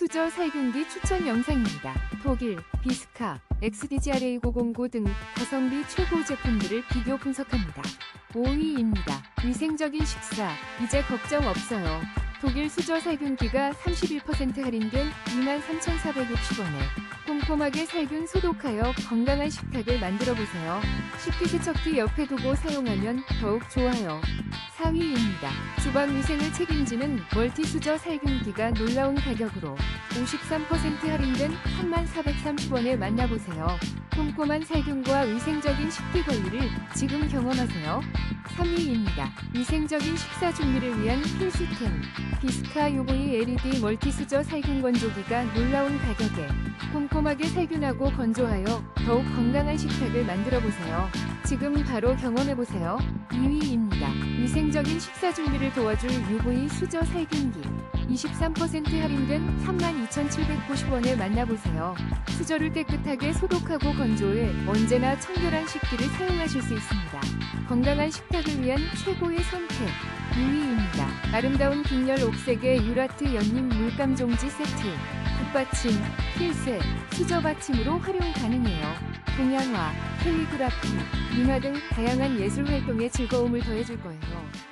수저 살균기 추천 영상입니다. 독일, 비스카, XDGRA509 등 가성비 최고 제품들을 비교 분석합니다. 5위입니다. 위생적인 식사, 이제 걱정 없어요. 독일 수저 살균기가 31% 할인된 23,460원에 꼼꼼하게 살균 소독하여 건강한 식탁을 만들어 보세요. 식기 세척기 옆에 두고 사용하면 더욱 좋아요. 4위입니다. 주방 위생을 책임지는 멀티 수저 살균기가 놀라운 가격으로 53% 할인된 3430원에 만나보세요. 꼼꼼한 살균과 위생적인 식기 관리를 지금 경험하세요. 3위입니다. 위생적인 식사 준비를 위한 필수템 비스카 UV LED 멀티 수저 살균 건조기가 놀라운 가격에 꼼꼼하게 살균하고 건조하여 더욱 건강한 식탁을 만들어 보세요. 지금 바로 경험해 보세요. 2위입니다. 위생적인 식사 준비를 도와줄 UV 수저 살균기 23% 할인된 32,790원에 만나보세요. 수저를 깨끗하게 소독하고 건조해 언제나 청결한 식기를 사용하실 수 있습니다. 건강한 식탁을 위한 최고의 선택 2위입니다. 아름다운 빈혈 옥색의 유라트 연잎 물감 종지 세트 붓받침, 필셋, 수저 받침으로 활용 가능해요. 동양화, 캘리그라피, 민화 등 다양한 예술 활동에 즐거움을 더해줄 거예요.